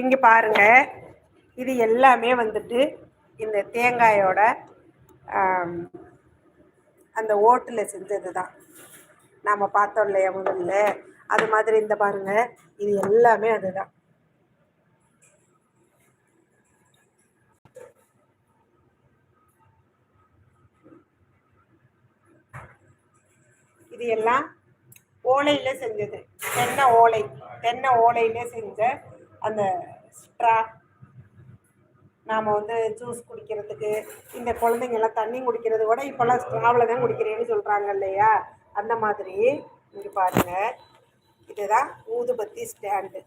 இங்கே பாருங்க. இது எல்லாமே வந்துட்டு இந்த தேங்காயோட அந்த ஓட்டில் செஞ்சது தான் நாம் பார்த்தோம் இல்லையா முதல்ல? அது மாதிரி இந்த பாருங்க. இது எல்லாமே அதுதான். இது எல்லாம் ஓலையில செஞ்சது. தென்னை ஓலை? தென்னை ஓலையிலே செஞ்ச அந்த ஸ்ட்ரா நாம் வந்து ஜூஸ் குடிக்கிறதுக்கு இந்த குழந்தைங்கெல்லாம் தண்ணி குடிக்கிறது கூட இப்போல்லாம் ஸ்ட்ராவில் தான் குடிக்கிறேன்னு சொல்கிறாங்க இல்லையா? அந்த மாதிரி இங்கே பாருங்க. இதுதான் ஊதுபத்தி ஸ்டாண்டு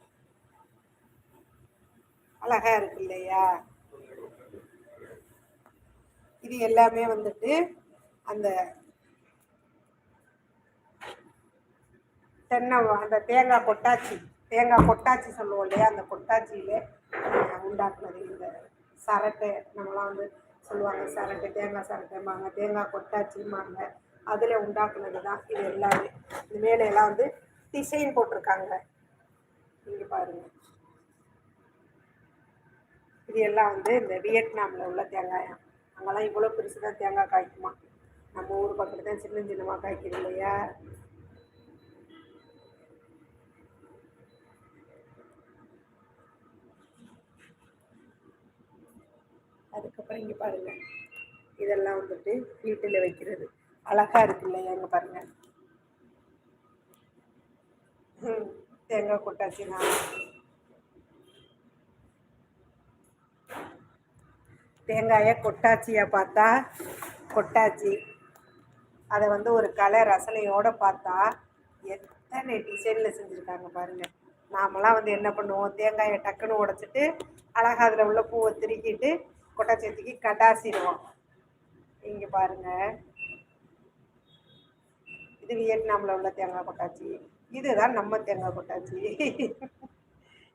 அழகாக இருக்கு இல்லையா? இது எல்லாமே வந்துட்டு அந்த தென்னை அந்த தேங்காய் கொட்டாச்சி தேங்காய் கொட்டாச்சி சொல்லுவோம் இல்லையா அந்த கொட்டாச்சியிலே உண்டாக்குனது. இந்த சரட்டை நம்மலாம் வந்து சொல்லுவாங்க சரட்டை தேங்காய் சரட்டைம்பாங்க தேங்காய் கொட்டாச்சிம்பாங்க அதில் உண்டாக்குனது தான் இது எல்லாமே. இந்த மேலையெல்லாம் வந்து டிசைன் போட்டிருக்காங்க. இங்கே பாருங்க. இது எல்லாம் வந்து இந்த வியட்நாமில் உள்ள தேங்காயம் அங்கெல்லாம் இவ்வளோ பெருசு தான் தேங்காய் காய்க்குமா? நம்ம ஊர் பக்கத்தில் தான் சின்ன சின்னமாக காய்க்குது இல்லையா? அப்புறம் இங்கே பாருங்க. இதெல்லாம் வந்துட்டு வீட்டில் வைக்கிறது. அழகா இருக்கு இல்லையா இங்கே பாருங்க. தேங்காய் கொட்டாச்சி நான். தேங்காயை கொட்டாச்சியை பார்த்தா கொட்டாச்சி அதை வந்து ஒரு கலை ரசனையோட பார்த்தா எத்தனை டிசைனில் செஞ்சுருக்காங்க பாருங்க. நாமெல்லாம் வந்து என்ன பண்ணுவோம்? தேங்காயை டக்குன்னு உடச்சிட்டு அழகா அதில் உள்ள பூவை திருக்கிட்டு கொட்டாச்சேத்திக்கு கடாசிடுவோம் இங்கே பாருங்க. இது வியட்நாமில் உள்ள தேங்காய் கொட்டாச்சி இதுதான் நம்ம தேங்காய் கொட்டாச்சி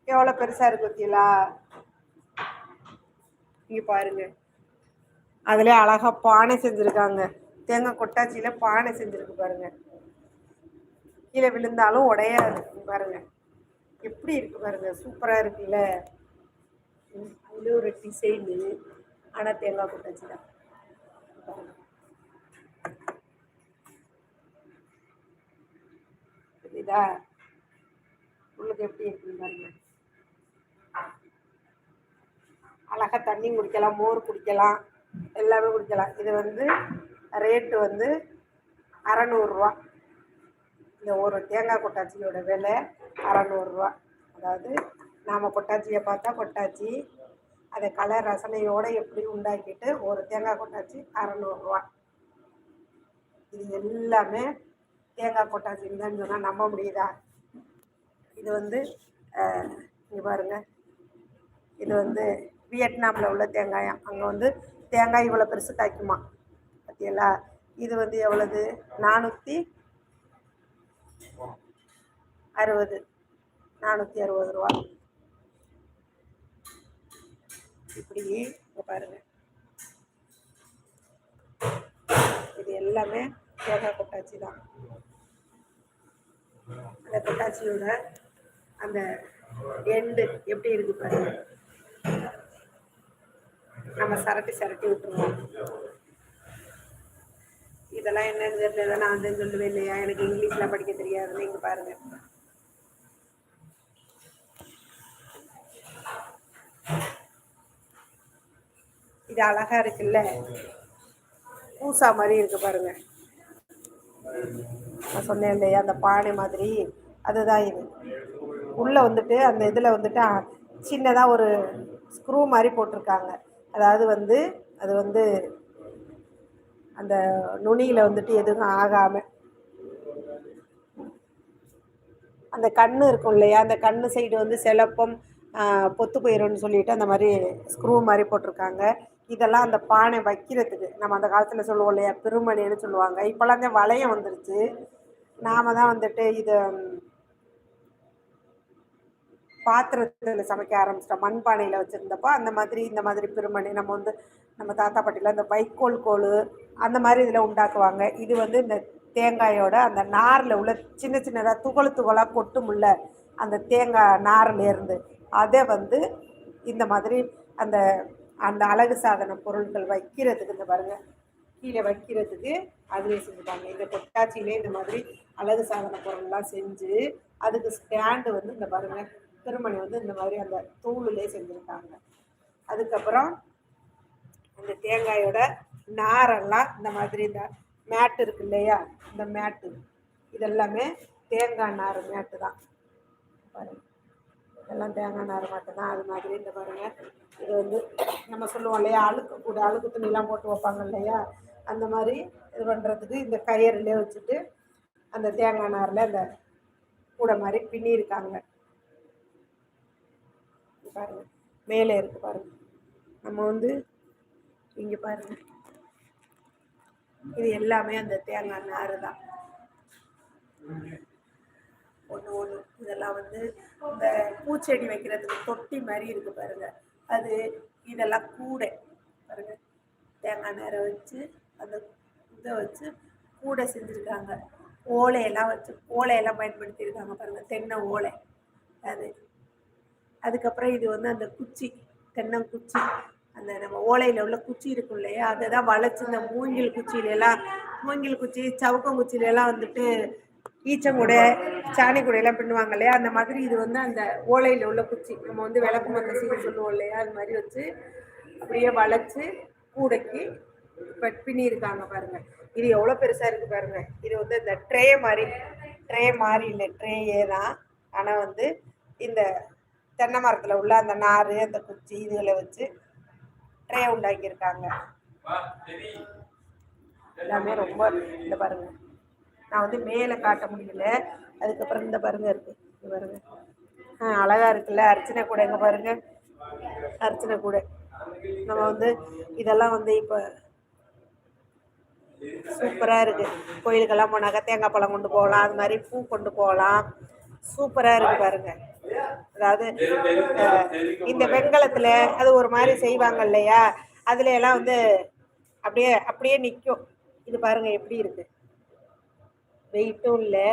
எவ்வளோ பெருசாக இருக்கு பத்தியலா இங்கே பாருங்க. அதுல அழகா பானை செஞ்சுருக்காங்க. தேங்காய் கொட்டாச்சியில பானை செஞ்சுருக்கு பாருங்க. கீழே விழுந்தாலும் உடையாது. பாருங்க. எப்படி இருக்கு பாருங்க? சூப்பரா இருக்குல்ல. ம், அதுல ஒரு டிசைனு ஆனால் தேங்காய் கொட்டாச்சி தான் புரியுதா? உங்களுக்கு எப்படி இருக்குன்னு பாருங்க. அழகாக தண்ணி குடிக்கலாம் மோர் குடிக்கலாம் எல்லாமே குடிக்கலாம். இது வந்து ரேட்டு வந்து அறநூறுரூவா இந்த ஒரு தேங்காய் கொட்டாச்சியோட விலை அறநூறுரூவா அதாவது நாம் கொட்டாச்சியை பார்த்தா கொட்டாச்சி அதை கலர் ரசனையோடு எப்படி உண்டாக்கிட்டு ஒரு தேங்காய் கொட்டாச்சி அறநூறுரூவா இது எல்லாமே தேங்காய் கொட்டாச்சின்னு தான் சொன்னால் நம்ப முடியுதா? இது வந்து இங்கே பாருங்கள் இது வந்து வியட்நாமில் உள்ள தேங்காயம் அங்கே வந்து தேங்காய் இவ்வளோ பெருசு காய்க்குமா? பார்த்தீங்களா இது வந்து எவ்வளவு? நானூற்றி அறுபது. நானூற்றி அறுபது ரூபா. இப்படி இங்க பாருங்க. இது எல்லாமே யோகா கொட்டாச்சி தான். அந்த கொட்டாச்சியோட அந்த எண்டு எப்படி இருக்கு பாருங்க. நம்ம சரட்டி சரட்டி விட்டுருவோம். இதெல்லாம் என்னன்னு தெரியல நான் வந்து சொல்லுவேன் இல்லையா? எனக்கு இங்கிலீஷ்லாம் படிக்க தெரியாதுன்னு இங்கே பாருங்க. இது அழகா இருக்குல்ல? பூசா மாதிரி இருக்கு பாருங்க. நான் சொன்னேன் இல்லையா அந்த பானை மாதிரி? அதுதான் இது. உள்ள வந்துட்டு அந்த இதில் வந்துட்டு சின்னதாக ஒரு ஸ்க்ரூ மாதிரி போட்டிருக்காங்க. அதாவது வந்து அது வந்து அந்த நுனியில் வந்துட்டு எதுவும் ஆகாமல் அந்த கண் இருக்கும் இல்லையா அந்த கண் சைடு வந்து சிலப்பம் பொத்து போயிடும்னு சொல்லிட்டு அந்த மாதிரி ஸ்க்ரூ மாதிரி போட்டிருக்காங்க. இதெல்லாம் அந்த பானை வைக்கிறதுக்கு நம்ம அந்த காலத்தில் சொல்லுவோம் இல்லையா? பெருமணின்னு சொல்லுவாங்க. இப்போல்லாம் இந்த வளையம் வந்துருச்சு. நாம் தான் வந்துட்டு இதை பாத்திரத்தில் சமைக்க ஆரம்பிச்சிட்டோம். மண்பானையில் வச்சுருந்தப்போ அந்த மாதிரி இந்த மாதிரி பெருமணி நம்ம வந்து நம்ம தாத்தா பாட்டியில் அந்த வைக்கோல் கோல் அந்த மாதிரி இதில் உண்டாக்குவாங்க. இது வந்து இந்த தேங்காயோட அந்த நாரில் உள்ள சின்ன சின்னதாக துகள் துகளாக கொட்டுமுள்ள அந்த தேங்காய் நார்லேருந்து அதை வந்து இந்த மாதிரி அந்த அந்த அழகு சாதன பொருட்கள் வைக்கிறதுக்கு இந்த பாருங்கள் கீழே வைக்கிறதுக்கு அதுலேயே செஞ்சுட்டாங்க இந்த கொட்டாச்சியிலே இந்த மாதிரி அழகு சாதன பொருள்லாம் செஞ்சு அதுக்கு ஸ்டாண்டு வந்து இந்த பாருங்க திருமணி வந்து இந்த மாதிரி அந்த தூளுலே செஞ்சுருக்காங்க. அதுக்கப்புறம் இந்த தேங்காயோட நாரெல்லாம் இந்த மாதிரி இந்த மேட்டு இருக்கு இல்லையா? இந்த மேட்டு. இதெல்லாமே தேங்காய் நார் மேட்டு தான் பாருங்க. எல்லாம் தேங்காய் நார் மட்டும் தான் அது மாதிரி இந்த பாருங்கள் இது வந்து நம்ம சொல்லுவோம் இல்லையா அழுக்கு கூட அழுக்கு துணிலாம் போட்டு வைப்பாங்க இல்லையா? அந்த மாதிரி இது பண்ணுறதுக்கு இந்த கயிறுலேயே வச்சுட்டு அந்த தேங்காய் நாரில் அந்த கூடை மாதிரி பின்னியிருக்காங்க. பாருங்க. மேலே இருக்கு பாருங்க. நம்ம வந்து இங்கே பாருங்க. இது எல்லாமே அந்த தேங்காய் நார் தான் ஒன்று ஒன்று இதெல்லாம் வந்து இந்த பூச்செடி வைக்கிறதுக்கு தொட்டி மாதிரி இருக்கு பாருங்க. அது இதெல்லாம் கூடை. பாருங்க. தேங்காய் நேரம் வச்சு அந்த இதை வச்சு கூடை செஞ்சுருக்காங்க. ஓலையெல்லாம் வச்சு ஓலையெல்லாம் பயன்படுத்தியிருக்காங்க பாருங்கள் தென்னை ஓலை. அது. அதுக்கப்புறம் இது வந்து அந்த குச்சி தென்னங்குச்சி. அந்த நம்ம ஓலையில் உள்ள குச்சி இருக்கும் இல்லையா? அதை தான் வளைச்சி இந்த மூங்கில் குச்சியிலலாம் மூங்கில் குச்சி சவுக்கங்குச்சியிலலாம் வந்துட்டு ஈச்சங்கூடை சாணி கூடையெல்லாம் பின்னுவாங்க இல்லையா? அந்த மாதிரி இது வந்து அந்த ஓலையில் உள்ள குச்சி. நம்ம வந்து விளக்கு சீடு சொல்லுவோம் இல்லையா? அது மாதிரி வச்சு அப்படியே வளைச்சி கூடைக்கு இப்போ பின்னியிருக்காங்க பாருங்கள் இது எவ்வளோ பெருசாக இருக்குது பாருங்கள் இது வந்து இந்த ட்ரே மாதிரி ட்ரே மாதிரி இல்லை ட்ரேயே தான். ஆனால் வந்து இந்த தென்னை மரத்தில் உள்ள அந்த நார் அந்த குச்சி இதுகளை வச்சு ட்ரே உண்டாக்கியிருக்காங்க. எல்லாமே ரொம்ப இந்த பாருங்கள் நான் வந்து மேலே காட்ட முடியல. அதுக்கப்புறம் இந்த பாருங்க இருக்கு. இது பாருங்க. ஆ அழகா இருக்குல்ல. அர்ச்சனை கூட எங்கே பாருங்க. அர்ச்சனை கூட. நம்ம வந்து இதெல்லாம் வந்து இப்போ சூப்பராக இருக்குது கோயிலுக்கெல்லாம் போனாக்கா தேங்காய் பழம் கொண்டு போகலாம். அது மாதிரி பூ கொண்டு போகலாம். சூப்பராக இருக்குது பாருங்க. அதாவது இந்த வெண்கலத்தில் அது ஒரு மாதிரி செய்வாங்க இல்லையா? அதுல எல்லாம் வந்து அப்படியே அப்படியே நிற்கும் இது பாருங்க எப்படி இருக்கு. வெயிட்டும் இல்லை.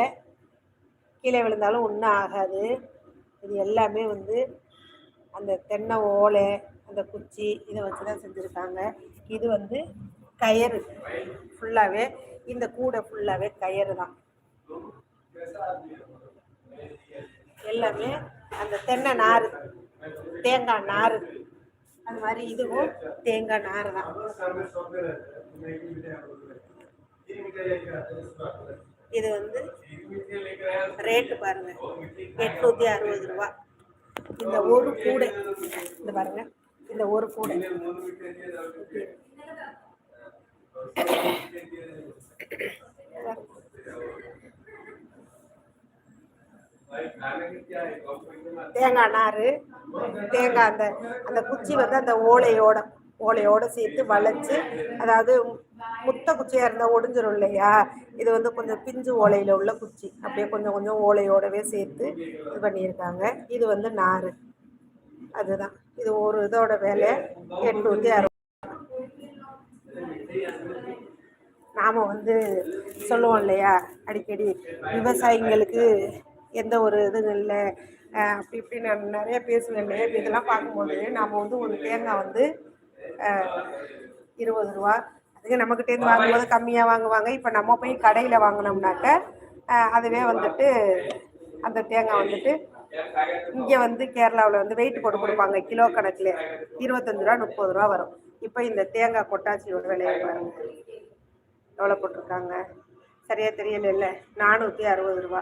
கீழே விழுந்தாலும் ஒன்றும் ஆகாது. இது எல்லாமே வந்து அந்த தென்னை ஓலை அந்த குச்சி இதை வச்சு தான் செஞ்சுருக்காங்க. இது வந்து கயிறு. ஃபுல்லாகவே இந்த கூடை ஃபுல்லாகவே கயிறு தான். எல்லாமே அந்த தென்னை நார் தேங்காய் நார் அது மாதிரி இதுவும் தேங்காய் நார் தான். இது வந்து ரேட்டு பாருங்க. எட்நூற்றி அறுபது ரூபா. இந்த ஒரு கூடை. இந்த பாருங்க. இந்த ஒரு கூடை. தேங்காய் நார் தேங்காய் அந்த அந்த குச்சி வந்து அந்த ஓலையோட ஓலையோடு சேர்த்து வளைச்சு அதாவது முத்த குச்சியாக இருந்தால் ஒடிஞ்சிரும் இல்லையா? இது வந்து கொஞ்சம் பிஞ்சு ஓலையில் உள்ள குச்சி. அப்படியே கொஞ்சம் கொஞ்சம் ஓலையோடவே சேர்த்து இது பண்ணியிருக்காங்க. இது வந்து நார் அதுதான். இது ஒரு இதோட வேலை எட்நூற்றி அறுபது. நாம் வந்து சொல்லுவோம் இல்லையா? அடிக்கடி விவசாயிங்களுக்கு எந்த ஒரு இதுவும் இல்லை. அப்படி இப்படி நான் நிறைய பேசுவேன் இல்லையா? இதெல்லாம் பார்க்கும்போது நாம் வந்து ஒரு தேங்காய் வந்து இருபது ரூபா. அதுக்கு நம்மக்கிட்டேருந்து வாங்கும்போது கம்மியாக வாங்குவாங்க. இப்போ நம்ம போய் கடையில் வாங்கினோம்னாக்க அதுவே வந்துட்டு அந்த தேங்காய் வந்துட்டு இங்கே வந்து கேரளாவில் வந்து வெயிட் போட்டு கொடுப்பாங்க. கிலோ கணக்கில் இருபத்தஞ்சு ரூபா முப்பது ரூபா வரும். இப்போ இந்த தேங்காய் கொட்டாச்சியோட விலையை பாருங்க. எவ்வளோ போட்டிருக்காங்க? சரியாக தெரியல இல்லை நானூற்றி அறுபது ரூபா.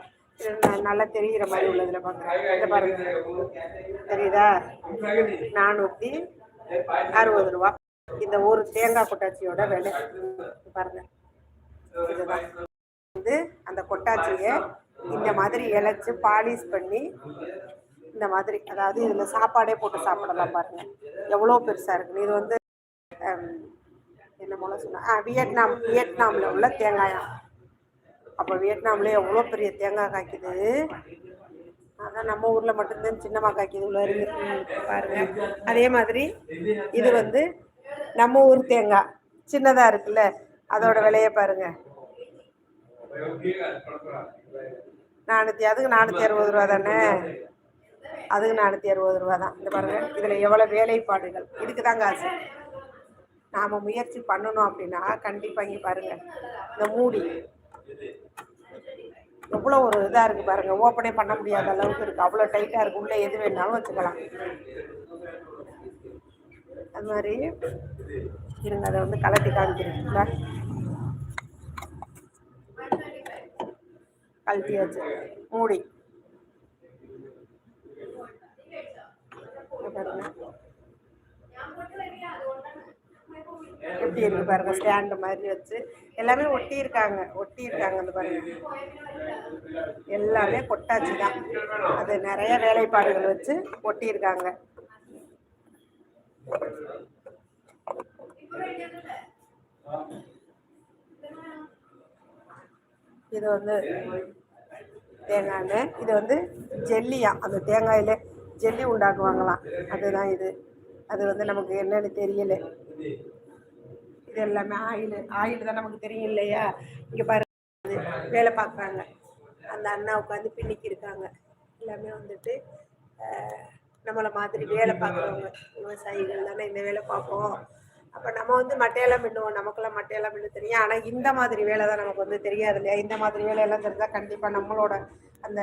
நல்லா தெரிகிற மாதிரி உள்ளதில் பார்க்குறேன் இதை பாருங்க. தெரியுதா? நானூற்றி அறுபது ரூபா. இந்த ஒரு தேங்காய் கொட்டாச்சியோட விலை. பாருங்க. இதுதான். வந்து அந்த கொட்டாச்சியை இந்த மாதிரி இழைச்சி பாலிஷ் பண்ணி இந்த மாதிரி அதாவது இதில் சாப்பாடே போட்டு சாப்பிடலாம் பாருங்க. எவ்வளோ பெருசாக இருக்குன்னு இது வந்து என்ன மூலம் சொன்ன ஆ வியட்நாம் வியட்நாமில் உள்ள தேங்காயம் அப்போ வியட்நாமில் எவ்வளோ பெரிய தேங்காய் காய்க்குது? அதான் நம்ம ஊரில் மட்டும்தான் சின்னமாக இது உள்ள இருக்கு. பாருங்க. அதே மாதிரி இது வந்து நம்ம ஊர் தேங்காய். சின்னதாக இருக்குல்ல? அதோட விலையை பாருங்க. நானூற்றி அதுக்கு நானூற்றி அறுபது ரூபா தானே? அதுக்கு நானூற்றி அறுபது ரூபா தான். இந்த பாருங்க. இதில் எவ்வளோ வேலைப்பாடுகள். இதுக்கு தான் காசு. நாம் முயற்சி பண்ணணும் அப்படின்னா கண்டிப்பாக இங்கே பாருங்கள் இந்த மூடி. எவ்வளோ ஒரு இதாக இருக்குது பாருங்கள் ஓப்பனே பண்ண முடியாத அளவுக்கு இருக்குது அவ்வளோ டைட்டாக இருக்குது உள்ளே எது வேணாலும் வச்சுக்கலாம். அது மாதிரி. இருங்க அதை வந்து கலட்டி காமிக்கிறீங்களா? கழட்டியாச்சு. மூடி. பாருங்கள் பாருங்க எப்படி இருக்கு பாருங்க ஸ்டாண்டு மாதிரி வச்சு. எல்லாமே ஒட்டி இருக்காங்க ஒட்டி இருக்காங்க அந்த பாருங்க. எல்லாமே கொட்டாச்சி தான். அது நிறைய வேலைப்பாடுகள் வச்சு ஒட்டி இருக்காங்க இது வந்து தேங்காய் இது வந்து ஜெல்லியா. அந்த தேங்காயில ஜெல்லி உண்டாக்குவாங்களாம். அதுதான் இது. அது வந்து நமக்கு என்னன்னு தெரியல. இது எல்லாமே ஆயில் ஆயில் தான் நமக்கு தெரியும் இல்லையா? இங்கே பாருங்க வேலை பார்க்குறாங்க. அந்த அண்ணா உட்காந்து பின்னிக்கு இருக்காங்க. எல்லாமே வந்துட்டு நம்மளை மாதிரி வேலை பார்க்குறவங்க விவசாயிகள் தானே இந்த வேலை பார்ப்போம். அப்போ நம்ம வந்து மட்டையெல்லாம் மின்னுவோம் நமக்கெல்லாம் மட்டையெல்லாம் மின்னு தெரியும். ஆனால் இந்த மாதிரி வேலை தான் நமக்கு வந்து தெரியாது இல்லையா? இந்த மாதிரி வேலையெல்லாம் தெரிஞ்சால் கண்டிப்பாக நம்மளோட அந்த